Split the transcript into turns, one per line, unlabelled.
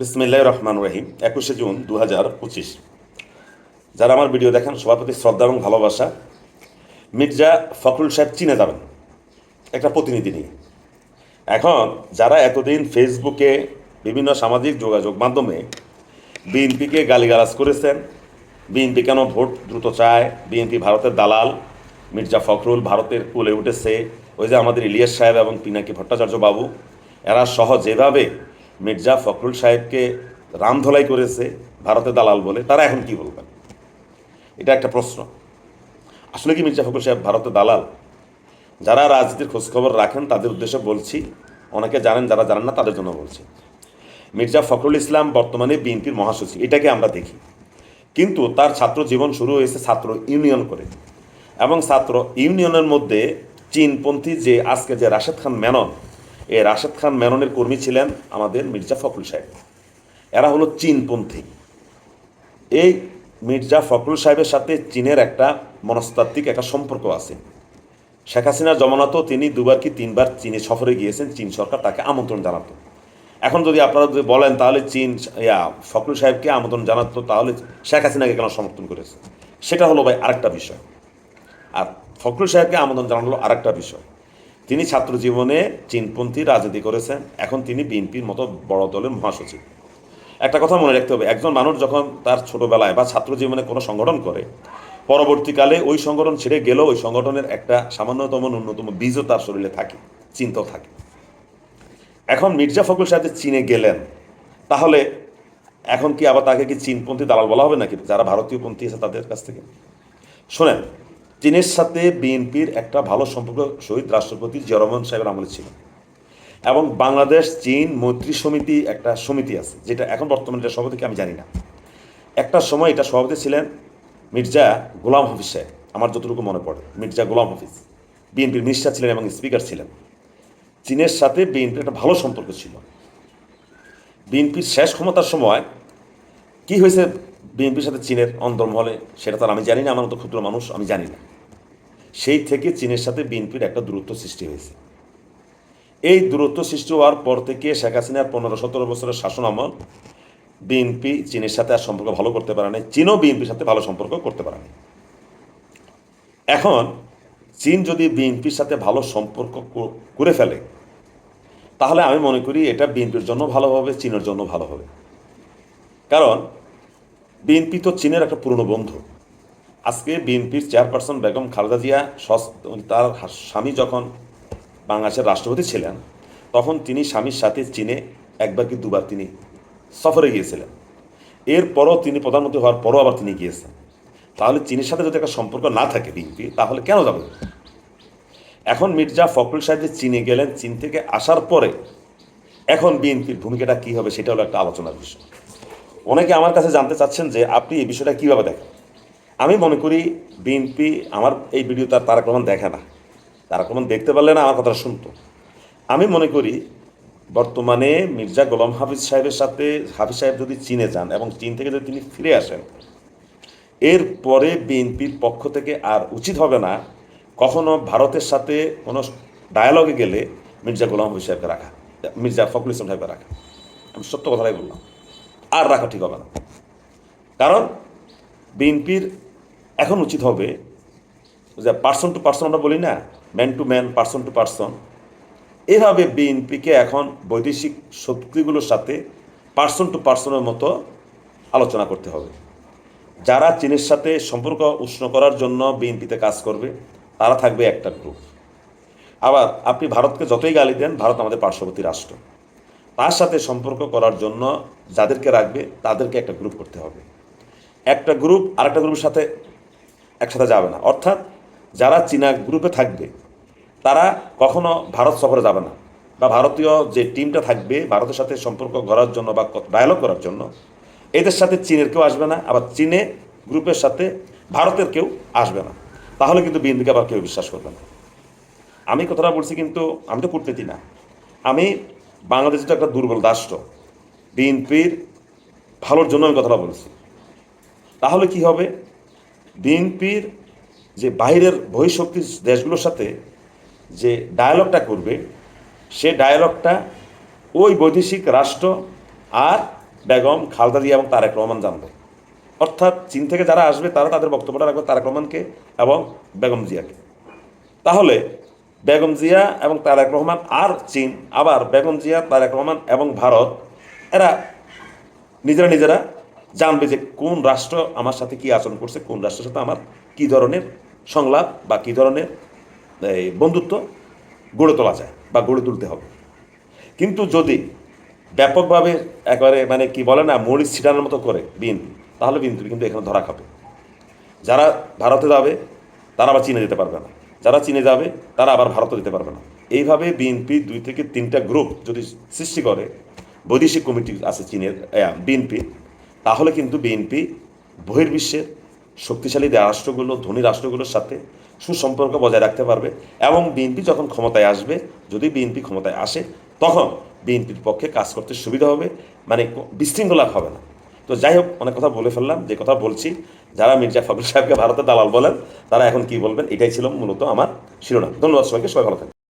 বিসমিল্লাহ রহমান রহিম, একুশে জুন দু হাজার পঁচিশ। যারা আমার ভিডিও দেখেন, সবার প্রতি শ্রদ্ধা এবং ভালোবাসা। মির্জা ফখরুল সাহেব চিনে যাবেন, একটা প্রতিনিধি নিয়ে। এখন যারা এতদিন ফেসবুকে বিভিন্ন সামাজিক যোগাযোগ মাধ্যমে বিএনপিকে গালিগালাজ করেছেন, বিএনপি কেন ভোট দ্রুত চায়, বিএনপি ভারতের দালাল, মির্জা ফখরুল ভারতের কুলে উঠেছে, ওই যে আমাদের ইলিয়াস সাহেব এবং পিনাকি ভট্টাচার্য বাবু, এরা সহ যেভাবে মির্জা ফখরুল সাহেবকে রামধলাই করেছে ভারতের দালাল বলে, তারা এখন কি বলবেন এটা একটা প্রশ্ন। আসলে কি মির্জা ফখরুল সাহেব ভারতের দালাল? যারা রাজনীতির খোঁজখবর রাখেন, তাদের উদ্দেশ্যে বলছি, অনেকে জানেন, যারা জানেন না, তাদের জন্য বলছি। মির্জা ফখরুল ইসলাম বর্তমানে বিএনপির মহাসচিব, এটাকে আমরা দেখি। কিন্তু তার ছাত্র জীবন শুরু হয়েছে ছাত্র ইউনিয়ন করে। এবং ছাত্র ইউনিয়নের মধ্যে চীনপন্থী যে আজকে যে রাশেদ খান মেনন এই রাশেদ খান মেননের কর্মী ছিলেন আমাদের মির্জা ফখরুল সাহেব। এরা হলো চীনপন্থী। এই মির্জা ফখরুল সাহেবের সাথে চীনের একটা মনস্তাত্ত্বিক একটা সম্পর্ক আছে। শেখ হাসিনার জমানাতেও তিনি দুবার কি তিনবার চীনে সফরে গিয়েছেন, চীন সরকার তাকে আমন্ত্রণ জানাতো। এখন যদি আপনারা যদি বলেন তাহলে চীন, ইয়া, ফখরুল সাহেবকে আমন্ত্রণ জানাতো, তাহলে শেখ হাসিনাকে কেন সমর্থন করেছে? সেটা হলো ভাই আরেকটা বিষয়। আর ফখরুল সাহেবকে আমন্ত্রণ জানালো আরেকটা বিষয়। তিনি ছাত্র জীবনে চীনপন্থী রাজনীতি করেছেন। এখন তিনি বিএনপির মতো বড় দলের মহাসচিব। একটা কথা মনে রাখতে হবে, একজন মানুষ যখন তার ছোটবেলায় বা ছাত্র জীবনে কোনো সংগঠন করে, পরবর্তীকালে ওই সংগঠন ছেড়ে গেলেও ওই সংগঠনের একটা সামান্যতম ন্যূনতম বীজও তার শরীরে থাকে, চিন্তাও থাকে। এখন মির্জা ফখরুল সাহেব চীনে গেলেন, তাহলে এখন কি আবার তাকে কি চীনপন্থী দালাল বলা হবে নাকি, যারা ভারতীয় পন্থী আছে তাদের কাছ থেকে? শোনেন চীনের সাথে বিএনপির একটা ভালো সম্পর্ক শহীদ রাষ্ট্রপতি জিয়া সাহেবের আমলে ছিল। এবং বাংলাদেশ, চীন মৈত্রী সমিতি একটা সমিতি আছে, যেটা এখন বর্তমানে এটা সভাপতি কি আমি জানি না। একটা সময় এটা সভাপতি ছিলেন মির্জা গোলাম হাফিজ সাহেব, আমার যতটুকু মনে পড়ে, মির্জা গোলাম হাফিজ। বিএনপির মিনিস্টার ছিলেন এবং স্পিকার ছিলেন। চীনের সাথে বিএনপির একটা ভালো সম্পর্ক ছিল। বিএনপির শেষ ক্ষমতার সময় কি হয়েছে বিএনপির সাথে চীনের অন্তর্মহলে, সেটা তার আমি জানি না, আমার মতো ক্ষুদ্র মানুষ আমি জানি না। সেই থেকে চীনের সাথে বিএনপির একটা দূরত্ব সৃষ্টি হয়েছে। এই দূরত্ব সৃষ্টি হওয়ার পর থেকে শেখ হাসিনার পনেরো সতেরো বছরের শাসন আমল বিএনপি চীনের সাথে আর সম্পর্ক ভালো করতে পারে না চীনও বিএনপির সাথে ভালো সম্পর্ক করতে পারে না এখন চীন যদি বিএনপির সাথে ভালো সম্পর্ক করে ফেলে, তাহলে আমি মনে করি এটা বিএনপির জন্য ভালো হবে, চীনের জন্য ভালো হবে। কারণ বিএনপি তো চীনের একটা পুরনো বন্ধু। আজকে বিএনপির চেয়ারপারসন বেগম খালেদা জিয়া তার স্বামী যখন বাংলাদেশের রাষ্ট্রপতি ছিলেন, তখন তিনি স্বামীর সাথে চীনে একবার কি দুবার তিনি সফরে গিয়েছিলেন। এরপরও তিনি প্রধানমন্ত্রী হওয়ার পরও আবার তিনি গিয়েছেন। তাহলে চীনের সাথে যদি একটা সম্পর্ক না থাকে বিএনপি, তাহলে কেন যাবে? এখন মির্জা ফখরুল সাহেব চীনে গেলেন, চীন থেকে আসার পরে এখন বিএনপির ভূমিকাটা কী হবে সেটা হলো একটা আলোচনার বিষয়। অনেকে আমার কাছে জানতে চাচ্ছেন যে আপনি এই বিষয়টা কীভাবে দেখেন? আমি মনে করি বিএনপি আমার এই ভিডিও তার তারাক রহমান দেখে না। তারাক রহমান দেখতে পারলে না আমার কথা শুনতো। আমি মনে করি বর্তমানে মির্জা গোলাম হাফিজ সাহেবের সাথে হাফিজ সাহেব যদি চীনে যান এবং চীন থেকে যদি তিনি ফিরে আসেন এরপরে বিএনপির পক্ষ থেকে আর উচিত হবে না কখনো ভারতের সাথে কোনো ডায়ালগে গেলে মির্জা গোলাম হাফিজ সাহেবকে রাখা, মির্জা ফখরুল ইসলাম সাহেবকে রাখা। আমি সত্য কথাটাই বললাম। আর রাখা ঠিক হবে না। কারণ বিএনপির এখন উচিত হবে যে পার্সন টু পার্সন আমরা বলি না man to man person to person এভাবে বিএনপিকে এখন বৈদেশিক শক্তিগুলোর সাথে পার্সন টু পার্সনের মতো আলোচনা করতে হবে। যারা চীনের সাথে সম্পর্ক উষ্ণ করার জন্য বিএনপিতে কাজ করবে, তারা থাকবে একটা গ্রুপ আবার আপনি ভারতকে যতই গালি দেন, ভারত আমাদের পার্শ্ববর্তী রাষ্ট্র। তার সাথে সম্পর্ক করার জন্য যাদেরকে রাখবে, তাদেরকে একটা গ্রুপ করতে হবে। একটা গ্রুপ আরেকটা গ্রুপের সাথে একসাথে যাবে না। অর্থাৎ যারা চীনা গ্রুপে থাকবে, তারা কখনো ভারত সফরে যাবে না বা ভারতীয় যে টিমটা থাকবে ভারতের সাথে সম্পর্ক গড়ার জন্য বা ডায়ালগ করার জন্য, এদের সাথে চীনের কেউ আসবে না, আবার চীনে গ্রুপের সাথে ভারতের কেউ আসবে না। তাহলে কিন্তু বিএনপিকে আবার কেউ বিশ্বাস করবে না। আমি কথাটা বলছি কিন্তু আমি তো কূটনীতি না। আমি বাংলাদেশ তো একটা দুর্বল রাষ্ট্র, বিএনপির ভালোর জন্য আমি কথাটা বলছি। তাহলে কি হবে? বিএনপির যে বাইরের বহিঃশক্তি দেশগুলোর সাথে যে ডায়ালগটা করবে, সে ডায়ালগটা ওই বৈদেশিক রাষ্ট্র আর বেগম খালদা জিয়া এবং তারেক রহমান জানবে। অর্থাৎ চীন থেকে যারা আসবে, তারা তাদের বক্তব্যটা রাখবে তারেক রহমানকে এবং বেগম জিয়াকে। তাহলে বেগম জিয়া এবং তারেক রহমান আর চীন, আবার বেগম জিয়া, তারেক রহমান এবং ভারত, এরা নিজেরা নিজেরা জানবে যে কোন রাষ্ট্র আমার সাথে কি আচরণ করছে, কোন রাষ্ট্রের সাথে আমার কি ধরনের সংলাপ বা কি ধরনের বন্ধুত্ব গড়ে তোলা যায় বা গড়ে তুলতে হবে। কিন্তু যদি ব্যাপকভাবে একবারে মানে কি বলে না মরিচ ছিটানোর মতো করে বিএনপি, তাহলে বিএনপি কিন্তু এখানে ধরা খাবে। যারা ভারতে যাবে, তারা আবার চীনে যেতে পারবে না। যারা চীনে যাবে, তারা আবার ভারতে যেতে পারবে না। এইভাবে বিএনপি দুই থেকে তিনটা গ্রুপ যদি সৃষ্টি করে, বৈদেশিক কমিটি আছে চীনের বিএনপি তাহলে কিন্তু বিএনপি বহির্বিশ্বের শক্তিশালী রাষ্ট্রগুলো, ধনী রাষ্ট্রগুলোর সাথে সুসম্পর্ক বজায় রাখতে পারবে এবং বিএনপি যখন ক্ষমতায় আসবে, যদি বিএনপি ক্ষমতায় আসে, তখন বিএনপির পক্ষে কাজ করতে সুবিধা হবে মানে বিশৃঙ্খলা হবে না। তো যাই হোক, অনেক কথা বলে ফেললাম, যে কথা বলছি, যারা মির্জা ফখরুল সাহেবকে ভারতের দালাল বলেন, তারা এখন কি বলবেন, এটাই ছিল মূলত আমার শিরোনাম। ধন্যবাদ সবাইকে, সবাই ভালো থাকবেন।